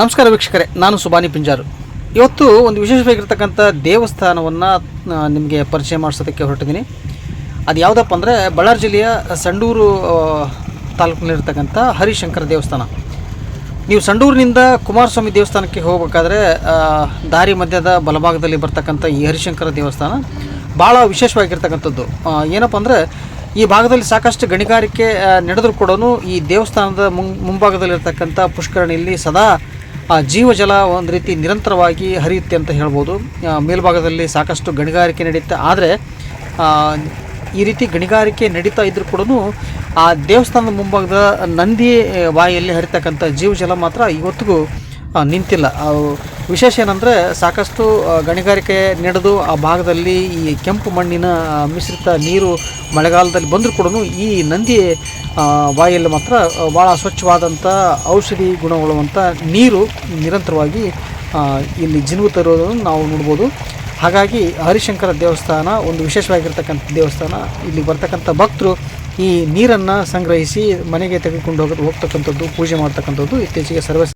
ನಮಸ್ಕಾರ ವೀಕ್ಷಕರೇ, ನಾನು ಸುಬಾನಿ ಪಿಂಜಾರು. ಇವತ್ತು ಒಂದು ವಿಶೇಷವಾಗಿರ್ತಕ್ಕಂಥ ದೇವಸ್ಥಾನವನ್ನು ನಿಮಗೆ ಪರಿಚಯ ಮಾಡಿಸೋದಕ್ಕೆ ಹೊರಟಿದ್ದೀನಿ. ಅದು ಯಾವುದಪ್ಪ ಅಂದರೆ ಬಳ್ಳಾರಿ ಜಿಲ್ಲೆಯ ಸಂಡೂರು ತಾಲೂಕಿನಲ್ಲಿರ್ತಕ್ಕಂಥ ಹರಿಶಂಕರ ದೇವಸ್ಥಾನ. ನೀವು ಸಂಡೂರಿನಿಂದ ಕುಮಾರಸ್ವಾಮಿ ದೇವಸ್ಥಾನಕ್ಕೆ ಹೋಗಬೇಕಾದ್ರೆ ದಾರಿ ಮಧ್ಯದ ಬಲಭಾಗದಲ್ಲಿ ಬರ್ತಕ್ಕಂಥ ಈ ಹರಿಶಂಕರ ದೇವಸ್ಥಾನ ಭಾಳ ವಿಶೇಷವಾಗಿರ್ತಕ್ಕಂಥದ್ದು. ಏನಪ್ಪ ಅಂದರೆ ಈ ಭಾಗದಲ್ಲಿ ಸಾಕಷ್ಟು ಗಣಿಗಾರಿಕೆ ನಡೆದರೂ ಕೂಡ ಈ ದೇವಸ್ಥಾನದ ಮುಂಭಾಗದಲ್ಲಿರ್ತಕ್ಕಂಥ ಪುಷ್ಕರಣಿಯಲ್ಲಿ ಸದಾ ಆ, ಜೀವಜಲ ಒಂದು ರೀತಿ ನಿರಂತರವಾಗಿ ಹರಿಯುತ್ತೆ ಅಂತ ಹೇಳ್ಬೋದು. ಮೇಲ್ಭಾಗದಲ್ಲಿ ಸಾಕಷ್ಟು ಗಣಿಗಾರಿಕೆ ನಡೆಯುತ್ತೆ ಆದರೆ ಈ ರೀತಿ ಗಣಿಗಾರಿಕೆ ನಡೀತಾ ಇದ್ರೂ ಕೂಡ ಆ ದೇವಸ್ಥಾನದ ಮುಂಭಾಗದ ನಂದಿ ಬಾಯಲ್ಲಿ ಹರಿತಕ್ಕಂಥ ಜೀವಜಲ ಮಾತ್ರ ಇವತ್ತಿಗೂ ನಿಂತಿಲ್ಲ. ವಿಶೇಷ ಏನಂದರೆ ಸಾಕಷ್ಟು ಗಣಿಗಾರಿಕೆ ನಡೆದು ಆ ಭಾಗದಲ್ಲಿ ಈ ಕೆಂಪು ಮಣ್ಣಿನ ಮಿಶ್ರಿತ ನೀರು ಮಳೆಗಾಲದಲ್ಲಿ ಬಂದರೂ ಕೂಡ ಈ ನಂದಿ ಬಾಯಲ್ಲಿ ಮಾತ್ರ ಭಾಳ ಸ್ವಚ್ಛವಾದಂಥ ಔಷಧಿ ಗುಣವುಳ್ಳುವಂಥ ನೀರು ನಿರಂತರವಾಗಿ ಇಲ್ಲಿ ಜಿನುಗುತ್ತಾ ಇರೋದನ್ನು ನಾವು ನೋಡ್ಬೋದು. ಹಾಗಾಗಿ ಹರಿಶಂಕರ ದೇವಸ್ಥಾನ ಒಂದು ವಿಶೇಷವಾಗಿರ್ತಕ್ಕಂಥ ದೇವಸ್ಥಾನ. ಇಲ್ಲಿ ಬರ್ತಕ್ಕಂಥ ಭಕ್ತರು ಈ ನೀರನ್ನು ಸಂಗ್ರಹಿಸಿ ಮನೆಗೆ ತೆಗೆದುಕೊಂಡು ಹೋಗೋದು, ಹೋಗ್ತಕ್ಕಂಥದ್ದು, ಪೂಜೆ ಮಾಡ್ತಕ್ಕಂಥದ್ದು ಇತ್ತೀಚೆಗೆ ಸರ್ವೇ